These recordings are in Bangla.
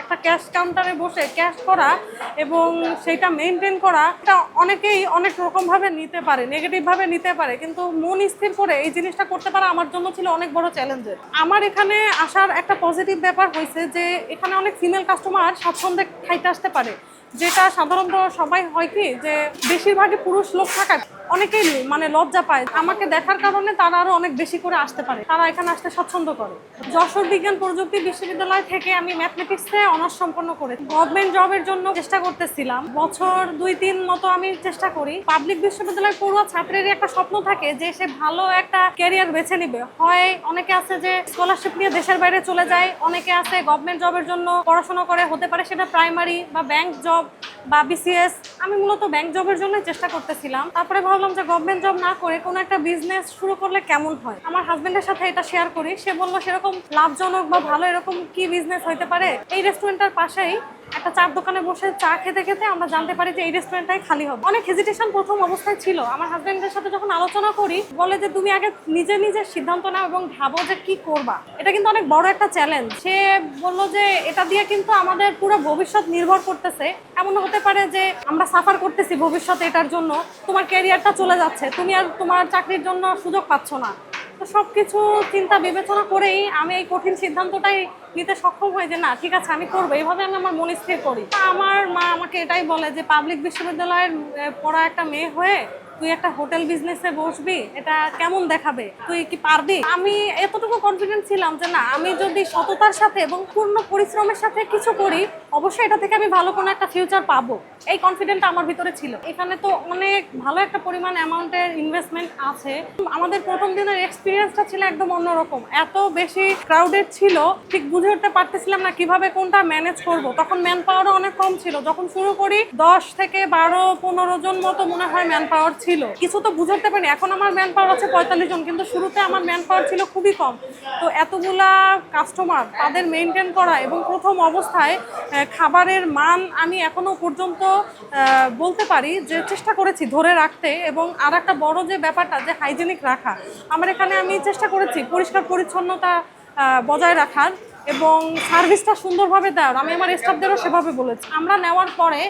একটা ক্যাশ কাউন্টারে বসে ক্যাশ করা এবং সেটা মেনটেন করা, এটা অনেকেই অনেক রকমভাবে নিতে পারে নেগেটিভভাবে নিতে পারে, কিন্তু মন স্থির করে এই জিনিসটা করতে পারা আমার জন্য ছিল অনেক বড় চ্যালেঞ্জের আমার এখানে আসার একটা পজিটিভ ব্যাপার হয়েছে যে, এখানে অনেক ফিমেল কাস্টমার স্বাচ্ছন্দ্যে খাইতে আসতে পারে। যেটা সাধারণত সবাই হয় কি যে বেশিরভাগই পুরুষ লোক থাকায় অনেকেই মানে লজ্জা পায়। আমাকে দেখার কারণে তারা আরও অনেক বেশি করে আসতে পারে। তারা এখানে আসতে স্বচ্ছন্দ করে। যশোর বিজ্ঞান প্রযুক্তি বিশ্ববিদ্যালয় থেকে আমি ম্যাথমেটিক্সে অনার্স সম্পন্ন করে গভর্নমেন্ট জবের জন্য চেষ্টা করতেছিলাম। বছর দুই তিন মতো আমি চেষ্টা করি। পাবলিক বিশ্ববিদ্যালয় পড়ুয়া ছাত্রেরই একটা স্বপ্ন থাকে যে সে ভালো একটা ক্যারিয়ার বেছে নিবে। হয় অনেকে আছে যে স্কলারশিপ নিয়ে দেশের বাইরে চলে যায়, অনেকে আছে গভর্নমেন্ট জবের জন্য পড়াশোনা করে, হতে পারে সেটা প্রাইমারি বা ব্যাংক জব বা বিসিএস আমি মূলত ব্যাংক জবের জন্য চেষ্টা করতেছিলাম। তারপরে ভাবলাম যে গভর্নমেন্ট জব না করে কোনো একটা বিজনেস শুরু করলে কেমন হয়? আমার হাজব্যান্ডের সাথে এটা শেয়ার করি। সে বলল, সেরকম লাভজনক বা ভালো এরকম কি বিজনেস হইতে পারে? এই রেস্টুরেন্টের পাশেই একটা চার দোকানে বসে চা খেতে খেতে আমরা জানতে পারি যে এই রেস্টুরেন্টটাই খালি হবে। অনেক হেজিটেশন প্রথম অবস্থায় ছিল। আমার হাজব্যান্ডের সাথে যখন আলোচনা করি, বলে যে তুমি আগে নিজে নিজে সিদ্ধান্ত নাও এবং ভাবো যে কি করবা। এটা কিন্তু অনেক বড় একটা চ্যালেঞ্জ সে বলল যে এটা দিয়ে কিন্তু আমাদের পুরো ভবিষ্যৎ নির্ভর করতেছে। এমন হতে পারে যে আমরা সাফার করতেছি ভবিষ্যতে এটার জন্য। তোমার ক্যারিয়ারটা চলে যাচ্ছে। তুমি আর তোমার চাকরির জন্য সুযোগ পাচ্ছ না। তো সব কিছু চিন্তা বিবেচনা করেই আমি এই কঠিন সিদ্ধান্তটাই নিতে সক্ষম হই যে না, ঠিক আছে, আমি করব। এইভাবে আমি আমার মন স্থির করি। আমার মা আমাকে এটাই বলে যে, পাবলিক বিশ্ববিদ্যালয়ের পড়া একটা মেয়ে হয়ে তুই একটা হোটেল বিজনেসে বসবি, এটা কেমন দেখাবে? তুই কি পারবি? আমি এতটুকু কনফিডেন্ট ছিলাম যে না, আমি যদি সততার সাথে এবং পূর্ণ পরিশ্রমের সাথে কিছু করি অবশ্যই এটা থেকে আমি ভালো কোনো একটা ফিউচার পাবো। এই কনফিডেন্টটা আমার ভিতরে ছিল। এখানে তো অনেক ভালো একটা পরিমাণ অ্যামাউন্টের ইনভেস্টমেন্ট আছে। আমাদের প্রথম দিনের এক্সপিরিয়েন্সটা ছিল একদম অন্যরকম। এত বেশি ক্রাউডেড ছিল, ঠিক বুঝে উঠতে পারতেছিলাম না কীভাবে কোনটা ম্যানেজ করব। তখন ম্যান পাওয়ারও অনেক কম ছিল। যখন শুরু করি, দশ থেকে বারো, পনেরো জন মতো মনে হয় ম্যান পাওয়ার ছিল। কিছু তো বুঝে বুঝতে পারিনি। এখন আমার ম্যান পাওয়ার আছে পঁয়তাল্লিশ জন, কিন্তু শুরুতে আমার ম্যান পাওয়ার ছিল খুবই কম। তো এতগুলা কাস্টমার তাদের মেনটেন করা এবং প্রথম অবস্থায় খাবারের মান আমি এখনও পর্যন্ত বলতে পারি যে চেষ্টা করেছি ধরে রাখতে এবং আর একটা বড় যে ব্যাপারটা যে হাইজেনিক রাখা, আমার এখানে আমি চেষ্টা করেছি পরিষ্কার পরিচ্ছন্নতা বজায় রাখার। এবং সার্ভিসটা সুন্দরভাবে দেওয়ার আমি আমার স্টাফদেরও সেভাবে বলেছি। আমরা নেওয়ার পরে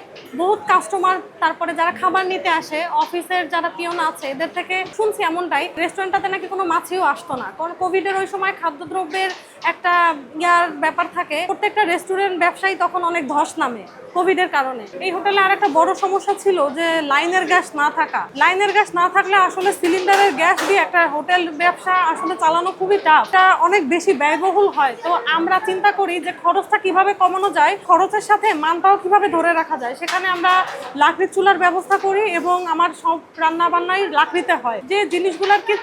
বহুত কাস্টমার তারপরে যারা খাবার নিতে আসে, অফিসের যারা পিয়ন আছে, এদের থেকে শুনছি এমনটাই রেস্টুরেন্টটাতে নাকি কোনো মাছিও আসতো না। কারণ কোভিডের ওই সময় খাদ্যদ্রব্যের একটা ইয়ার ব্যাপার থাকে। প্রত্যেকটা রেস্টুরেন্ট ব্যবসায়ী তখন অনেক ধস নামে। কোভিডের কারণে। এই হোটেলে আর একটা বড় সমস্যা ছিল যে লাইনের গ্যাস না থাকা। লাইনের গ্যাস না থাকলে আসলে সিলিন্ডারের গ্যাস দিয়ে একটা হোটেল ব্যবসা আসলে চালানো খুবই টাফ অনেক বেশি ব্যয়বহুল হয়। তো আমরা চিন্তা করি যে খরচটা কীভাবে কমানো যায়, খরচের সাথে মানটাও কীভাবে ধরে রাখা যায়, সেখানে আমরা লাকড়ির চুলার ব্যবস্থা করি এবং আমার সব রান্না বান্নাই লাকড়িতে হয়। যে জিনিসগুলোর কি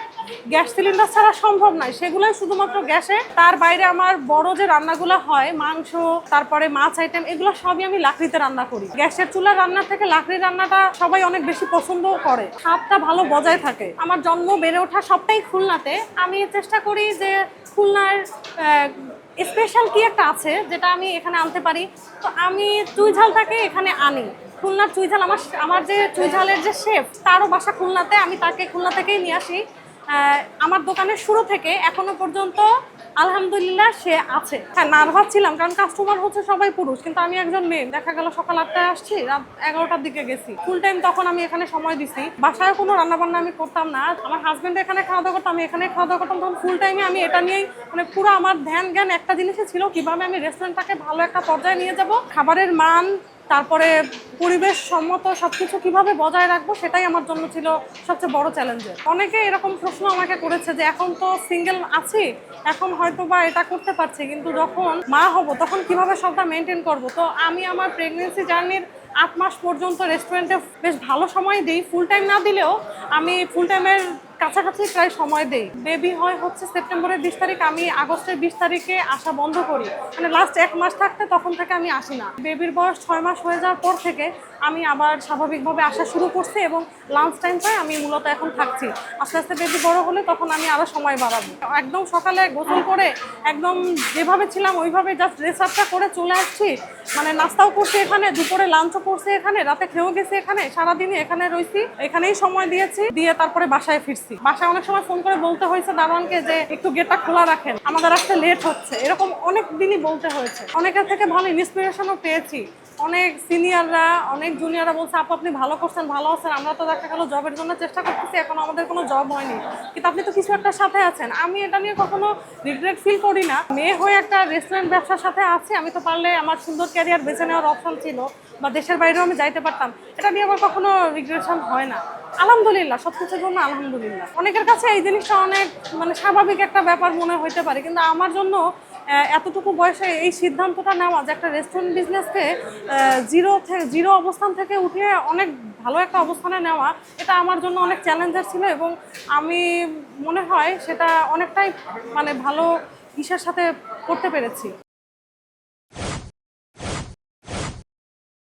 গ্যাস সিলিন্ডার ছাড়া সম্ভব নয়। সেগুলোই শুধুমাত্র গ্যাসে। তার বাইরে আমার বড় যে রান্নাগুলো হয়, মাংস, তারপরে মাছ আইটেম এগুলো সবই আমি লাকড়িতে রান্না করি। গ্যাসের চুলার রান্না থেকে লাকড়ির রান্নাটা সবাই অনেক বেশি পছন্দও করে। স্বাদটা ভালো বজায় থাকে। আমার জন্ম বেড়ে ওঠা সবটাই খুলনাতে। আমি চেষ্টা করি যে খুলনার স্পেশাল কি একটা আছে যেটা আমি এখানে আনতে পারি। তো আমি চুই ঝালটাকে এখানে আনি। খুলনার চুইঝাল আমার আমার যে চুই ঝালের যে শেফ তারও বাসা খুলনাতে। আমি তাকে খুলনা থেকেই নিয়ে আসি। আমার দোকানের শুরু থেকে এখনও পর্যন্ত, আলহামদুলিল্লাহ সে আছে। হ্যাঁ নার্ভাস ছিলাম কারণ কাস্টমার হচ্ছে সবাই পুরুষ, কিন্তু আমি একজন মেয়ে। দেখা গেল সকাল আটটায় আসছি, রাত এগারোটার দিকে গেছি। ফুল টাইম তখন আমি এখানে সময় দিছি। বাসায় কোনো রান্নাবান্না আমি করতাম না। আমার হাজব্যান্ড এখানে খাওয়া দাওয়া করতাম এখানে খাওয়া দাওয়া করতাম। তখন ফুল টাইমে আমি এটা নিয়েই মানে পুরো আমার ধ্যান জ্ঞান একটা জিনিসই ছিল, কীভাবে আমি রেস্টুরেন্টটাকে ভালো একটা পর্যায়ে নিয়ে যাব, খাবারের মান তারপরে পরিবেশ সম্মত সবকিছু কীভাবে বজায় রাখব সেটাই আমার জন্য ছিল সবচেয়ে বড় চ্যালেঞ্জের অনেকে এরকম প্রশ্ন আমাকে করেছে যে, এখন তো সিঙ্গেল আছি, এখন হয়তো বা এটা করতে পারছি, কিন্তু যখন মা হব, তখন কীভাবে সবটা মেনটেন করব? তো আমি আমার প্রেগনেন্সি জার্নির আট মাস পর্যন্ত রেস্টুরেন্টে বেশ ভালো সময় দিই। ফুল টাইম না দিলেও আমি ফুল টাইমের কাছাকাছি প্রায় সময় দেই। বেবি হয় হচ্ছে সেপ্টেম্বরের বিশ তারিখ, আমি আগস্টের বিশ তারিখে আসা বন্ধ করি। মানে লাস্ট এক মাস থাকতে তখন থেকে আমি আসি না। বেবির বয়স ছয় মাস হয়ে যাওয়ার পর থেকে আমি আবার স্বাভাবিকভাবে আসা শুরু করছি এবং লাঞ্চ টাইমটায় আমি মূলত এখন থাকছি। আস্তে আস্তে বেবি বড় হলে তখন আমি আরও সময় বাড়াবো। একদম সকালে গোসল করে একদম যেভাবে ছিলাম ওইভাবে জাস্ট ড্রেস আপটা করে চলে আসছি। মানে নাস্তাও করছি এখানে, দুপুরে লাঞ্চও করছি এখানে, রাতে খেয়েও গেছি এখানে, সারাদিনই এখানে রয়েছি এখানেই সময় দিয়েছি, দিয়ে তারপরে বাসায় ফিরছি। বাসায় অনেক সময় ফোন করে বলতে হয়েছে দারোয়ানকে যে একটু গেটটা খোলা রাখেন। আমাদের আসতে লেট হচ্ছে। এরকম অনেক দিনই বলতে হয়েছে। অনেকের থেকে ভালো ইন্সপিরেশনও পেয়েছি। অনেক সিনিয়ররা, অনেক জুনিয়ররা বলছে, আপু, আপনি ভালো করছেন, ভালো আছেন, আমরা তো দেখা গেলো জবের জন্য চেষ্টা করতেছি, এখন আমাদের কোনো জব হয়নি। কিন্তু আপনি তো কিছু একটা সাথে আছেন। আমি এটা নিয়ে কখনো রিগ্রেট ফিল করি না। মেয়ে হয়ে একটা রেস্টুরেন্ট ব্যবসার সাথে আছি, আমি তো পারলে আমার সুন্দর ক্যারিয়ার বেছে নেওয়ার অপশন ছিল, বা দেশের বাইরেও আমি যাইতে পারতাম। এটা নিয়ে আমার কখনো রিগ্রেশন হয় না। আলহামদুলিল্লাহ সব কিছুর জন্য আলহামদুলিল্লাহ। অনেকের কাছে এই জিনিসটা অনেক মানে স্বাভাবিক একটা ব্যাপার মনে হইতে পারে, কিন্তু আমার জন্য এতটুকু বয়সে এই সিদ্ধান্তটা নেওয়া যে একটা রেস্টুরেন্ট বিজনেসকে জিরো থেকে জিরো অবস্থান থেকে উঠিয়ে অনেক ভালো একটা অবস্থানে নেওয়া, এটা আমার জন্য অনেক চ্যালেঞ্জের ছিল এবং আমি মনে হয় সেটা অনেকটাই মানে ভালো ইসের সাথে করতে পেরেছি।